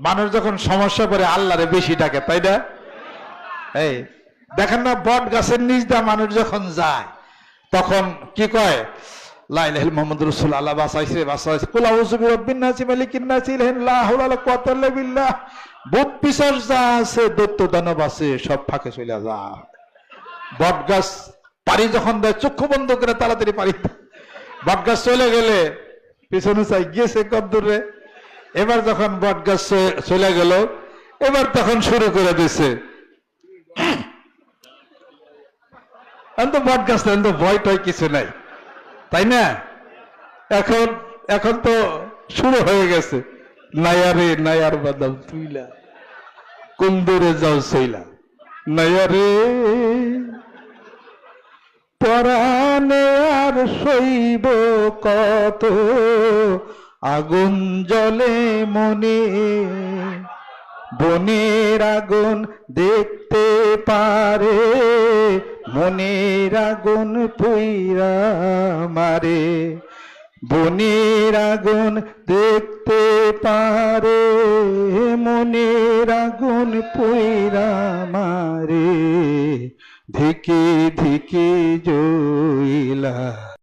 মানুষ যখন সমস্যা করে, আল্লাহরে বেশি ডাকে, তাই না? এই, দেখেন না, বট গাছের নিচ দিয়ে মানুষ যখন যায়, তখন কি কয়? বাসাইছে লা যা আছে সব ফাঁকে চলে পারি যখন দেয়, চক্ষু বন্ধ করে তাড়াতাড়ি পারি বট গাছ চলে গেলে পিছনে চাই, গিয়েছে কদ্দূরে এবার যখন বট গাছ চলে গেল, এবার তখন শুরু করে দিছে। বট গাছ ভয় টয় কিছু নাই, তাই না? এখন এখন তো শুরু হয়ে গেছে। নায়ারে নায়ার বাদাম তুইলা, কুন্দরে যাও সইলা। নায়ারে পরাণে আর সইব কত? আগুন জলে মনে, বনের আগুন দেখতে পারে, মনের আগুন পুইরা মারে, বনের আগুন দেখতে পারে, মনের আগুন পুইরা মারে, ধিকে ধিকে জইলা।